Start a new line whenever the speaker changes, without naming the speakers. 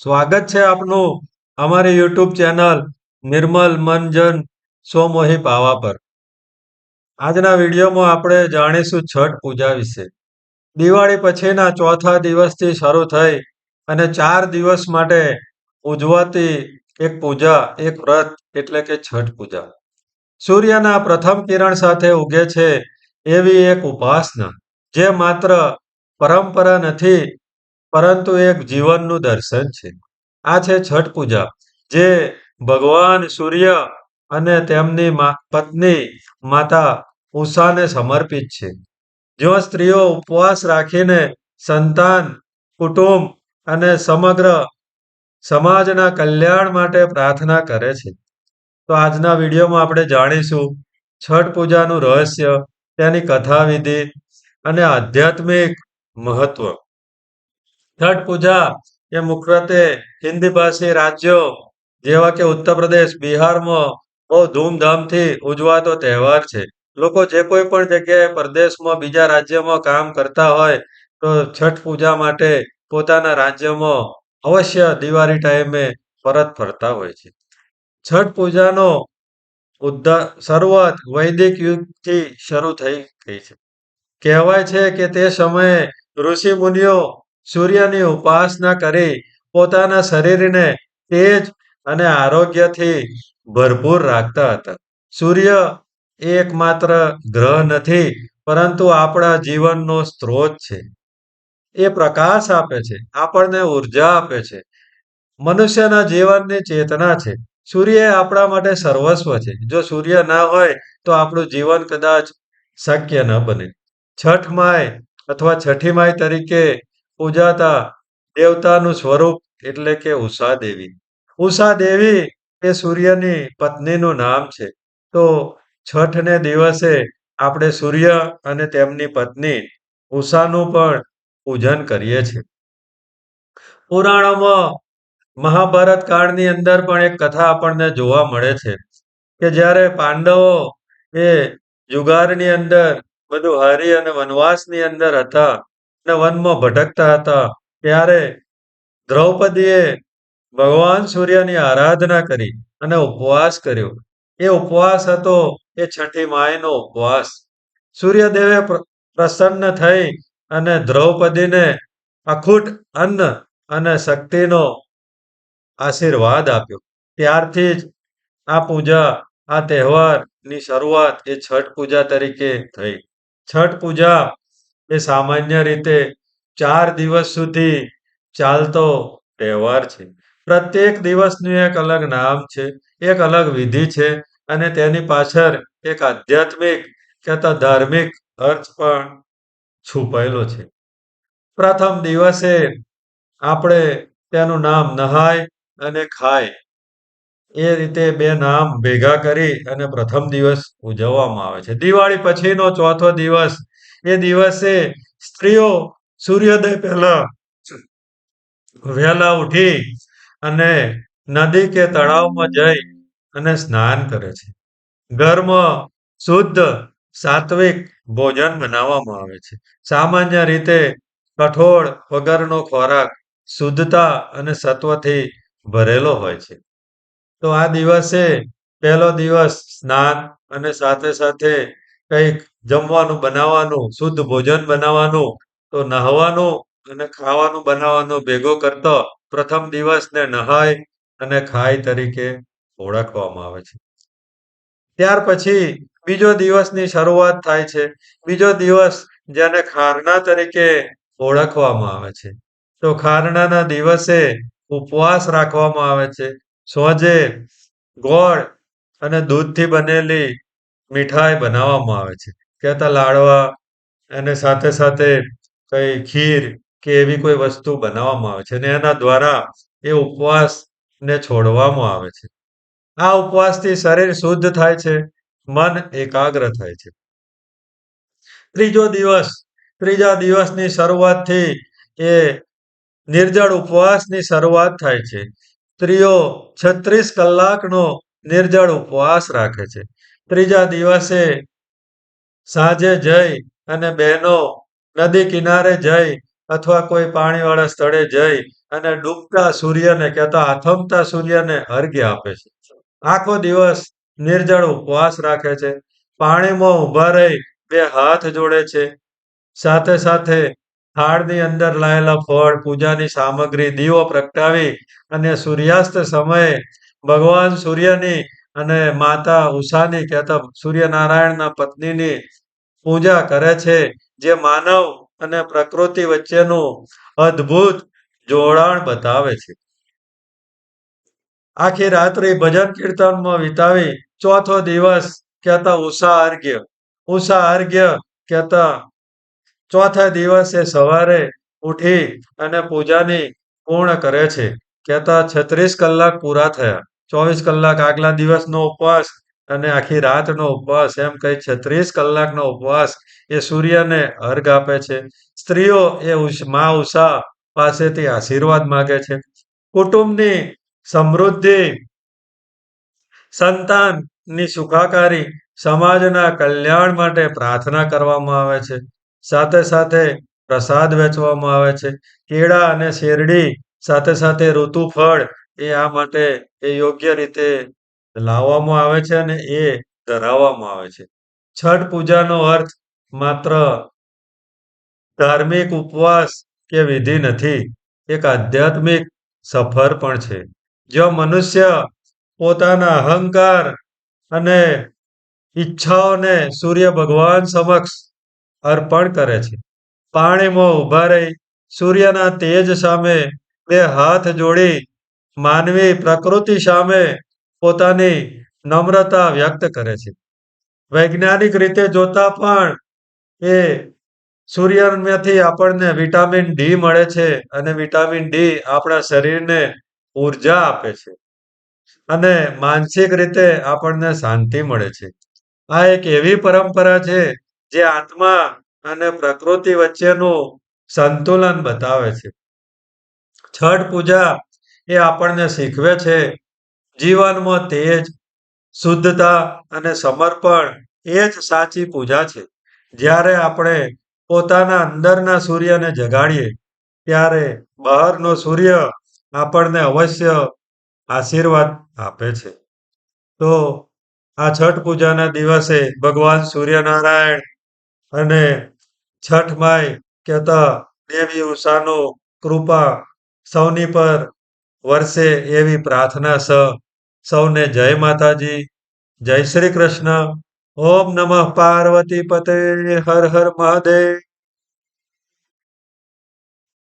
સ્વાગત છે આપનું અમારી યુટ્યુબ ચેનલ નિર્મલ મંજન સોમોહી પાવા પર. આજના વિડીયોમાં આપણે જાણીશું છઠ પૂજા વિશે. દિવાળી પછીના ચોથા દિવસથી શરૂ થઈ અને ચાર દિવસ માટે ઉજવાતી એક પૂજા, એક વ્રત એટલે કે છઠ પૂજા. સૂર્યના પ્રથમ કિરણ સાથે ઉગે છે એવી એક ઉપાસના, જે માત્ર પરંપરા નથી પરંતુ એક જીવનનું દર્શન છે. આ છે છઠ પૂજા, જે ભગવાન સૂર્ય અને તેમની પત્ની, માતા ઉષાને સમર્પિત છે. જ્યાં સ્ત્રીઓ ઉપવાસ રાખીને સંતાન, કુટુંબ અને સમગ્ર સમાજના કલ્યાણ માટે પ્રાર્થના કરે છે. તો આજના વિડીયોમાં આપણે જાણીશું છઠ પૂજાનું રહસ્ય, તેની કથાવિધિ અને આધ્યાત્મિક મહત્વ. છઠ પૂજા એ મુખ્યત્વે હિન્દી ભાષી રાજ્યો જેવા કે ઉત્તર પ્રદેશ, બિહારમાં બહુ ધૂમધામથી ઉજવાતો તહેવાર છે. લોકો જે કોઈ પણ જગ્યાએ પરદેશમાં બીજા રાજ્યમાં કામ કરતા હોય તો છઠ પૂજા માટે પોતાના રાજ્યમાં અવશ્ય દિવાળી ટાઈમે પરત ફરતા હોય છે. છઠ પૂજાનો ઉદ્ધાર શરૂઆત વૈદિક યુગથી શરૂ થઈ ગઈ છે. કહેવાય છે કે તે સમયે ઋષિ મુનિઓ સૂર્યની ઉપાસના કરી પોતાના શરીરને તેજ અને આરોગ્યથી ભરપૂર રાખતા હતા. સૂર્ય એકમાત્ર ગ્રહ નથી, પરંતુ આપણા જીવનનો સ્ત્રોત છે. એ પ્રકાશ આપે છે, આપણને ઊર્જા આપે છે. મનુષ્યના જીવનની ચેતના છે. સૂર્ય આપણા માટે સર્વસ્વ છે. જો સૂર્ય ના હોય, તો આપણું જીવન કદાચ શક્ય ન બને. છઠ માય અથવા છઠ્ઠી માય તરીકે પૂજાતા દેવતાનું સ્વરૂપ એટલે કે ઉષા દેવી ઉષા દેવી એ સૂર્યની પત્નીનું નામ છે. તો છઠને દિવસે આપણે સૂર્ય અને તેમની પત્ની ઉષાનું પણ પૂજન કરીએ છીએ. પુરાણોમાં મહાભારત કાળની અંદર પણ એક કથા આપણને જોવા મળે છે કે જ્યારે પાંડવો એ જુગારની અંદર, બધું હારી અને વનવાસની અંદર હતા વનમાં ભટકતા હતા. ત્યારે દ્રૌપદીએ ભગવાન સૂર્યની આરાધના કરી અને ઉપવાસ કર્યો. એ ઉપવાસ હતો એ છઠ્ઠી માયનો ઉપવાસ. સૂર્યદેવે પ્રસન્ન થઈ અને દ્રૌપદીને અખૂટ અન્ન અને શક્તિનો આશીર્વાદ આપ્યો. ત્યારથી જ આ પૂજા, આ તહેવારની શરૂઆત એ છઠ પૂજા તરીકે થઈ. છઠ પૂજા એ સામાન્ય રીતે ચાર દિવસ સુધી ચાલતો તહેવાર છે. પ્રત્યેક દિવસનું એક અલગ નામ છે, એક અલગ વિધિ છે અને તેની પાછળ એક આધ્યાત્મિક કહેતા ધાર્મિક અર્થ પણ છુપાયેલો છે. પ્રથમ દિવસે આપણે તેનું નામ નહાય અને ખાય. એ રીતે બે નામ ભેગા કરી અને પ્રથમ દિવસ ઉજવવામાં આવે છે. દિવાળી પછીનો ચોથો દિવસ એ દિવસે સ્ત્રીઓ સૂર્યોદય પહેલા વહેલા ઉઠી અને નદી કે તળાવમાં જઈ અને સ્નાન કરે છે. ઘરમાં શુદ્ધ સાત્વિક ભોજન બનાવવામાં આવે છે. સામાન્ય રીતે કઠોળ વગરનો ખોરાક શુદ્ધતા અને સત્વથી ભરેલો હોય છે. તો આ દિવસે પહેલો દિવસ સ્નાન અને સાથે સાથે કંઈક જમવાનું બનાવવાનું, શુદ્ધ ભોજન બનાવવાનું, તો નહાવાનું અને ખાવાનું બનાવવાનું ભેગો કરતો પ્રથમ દિવસને નહાય અને ખાય તરીકે ઓળખવામાં આવે છે. ત્યાર પછી બીજો દિવસની શરૂઆત થાય છે. બીજો દિવસ જેને ખારના તરીકે ઓળખવામાં આવે છે. તો ખારણાના દિવસે ઉપવાસ રાખવામાં આવે છે. સોજે ગોળ અને દૂધથી બનેલી મીઠાઈ બનાવવામાં આવે છે. કહેતા લાડવા અને સાથે સાથે કઈ ખીર કે એવી કોઈ વસ્તુ બનાવવામાં આવે છે અને એના દ્વારા એ ઉપવાસને છોડવામાં આવે છે. આ ઉપવાસથી શરીર શુદ્ધ થાય છે, મન એકાગ્ર થાય છે. ત્રીજો દિવસ, ત્રીજા દિવસની શરૂઆતથી એ નિર્જળ ઉપવાસની શરૂઆત થાય છે. સ્ત્રીઓ છત્રીસ કલાકનો નિર્જળ ઉપવાસ રાખે છે. ત્રીજા દિવસે સાંજે જઈ અને બહેનો નદી કિનારે જઈ અથવા કોઈ પાણીવાળા સ્થળે જઈ અને ડૂબતા સૂર્યને કહેતા આથમતા સૂર્યને હર્ઘ્ય આપે છે. આખો દિવસ નિર્જળ ઉપવાસ રાખે છે. પાણીમાં ઊભા રહી બે હાથ જોડે છે. સાથે સાથે થાળની અંદર લાયેલા ફળ, પૂજાની સામગ્રી, દીવો પ્રગટાવી અને સૂર્યાસ્ત સમયે ભગવાન સૂર્યની અને માતા ઉષાની કહેતા સૂર્યનારાયણના પત્નીની પૂજા કરે છે. જે માનવ અને પ્રકૃતિ વચ્ચેનું અદ્ભુત જોડાણ બતાવે છે. આખી રાત્રિ ભજન કીર્તનમાં વિતાવી ચોથો દિવસ કહેતા ઉષા અર્ઘ્ય. ઉષા અર્ઘ્ય કહેતા ચોથા દિવસે સવારે ઉઠી અને પૂજાની પૂર્ણ કરે છે. કહેતા 36 કલાક પૂરા થયા. 24 કલાક આગલા દિવસનો ઉપવાસ અને આખી રાતનો ઉપવાસ એમ કહી 36 કલાકનો ઉપવાસ એ સૂર્યને અર્ઘ આપે છે. સ્ત્રીઓ એ મા ઉષા પાસેથી આશીર્વાદ માગે છે. કુટુંબની સમૃદ્ધિ, સંતાનની સુખાકારી, સમાજના કલ્યાણ માટે પ્રાર્થના કરવામાં આવે છે. સાથે સાથે પ્રસાદ વેચવામાં આવે છે. કેળા અને શેરડી સાથે સાથે ઋતુફળ એ આ માટે એ યોગ્ય રીતે લાવવામાં આવે છે અને એ ધરાવવામાં આવે છે. છઠ પૂજાનો અર્થ માત્ર ધાર્મિક ઉપવાસ કે વિધિ નથી. એક આધ્યાત્મિક સફર પણ છે. જો મનુષ્ય પોતાના અહંકાર અને ઈચ્છાઓને સૂર્ય ભગવાન સમક્ષ અર્પણ કરે છે. પાણીમાં ઊભા રહી સૂર્યના તેજ સામે બે હાથ જોડી માનવી પ્રકૃતિ સામે પોતાની નમ્રતા વ્યક્ત કરે છે. વૈજ્ઞાનિક રીતે જોતા પણ એ સૂર્યમાંથી આપણને વિટામિન ડી મળે છે અને વિટામિન ડી આપણા શરીરને ઊર્જા આપે છે. અને માનસિક રીતે આપણને શાંતિ મળે છે. આ એક એવી પરંપરા છે જે આત્મા અને પ્રકૃતિ વચ્ચેનું સંતુલન બતાવે છે. છઠ પૂજા એ આપણને શીખવે છે જીવનમાં તેજ, શુદ્ધતા અને સમર્પણ એ જ સાચી પૂજા છે. જ્યારે આપણે પોતાના અંદરના સૂર્યને જગાડીએ ત્યારે બહારનો સૂર્ય આપણને અવશ્ય આશીર્વાદ આપે છે. તો આ છઠ પૂજાના દિવસે ભગવાન સૂર્યનારાયણ અને છઠ માઈ કહેતા દેવી ઉષાનો કૃપા સૌની પર વરસે એવી પ્રાર્થના સ. સૌને જય માતાજી, જય શ્રી કૃષ્ણ. ઓમ નમઃ પાર્વતી પતે હર હર મહાદેવ.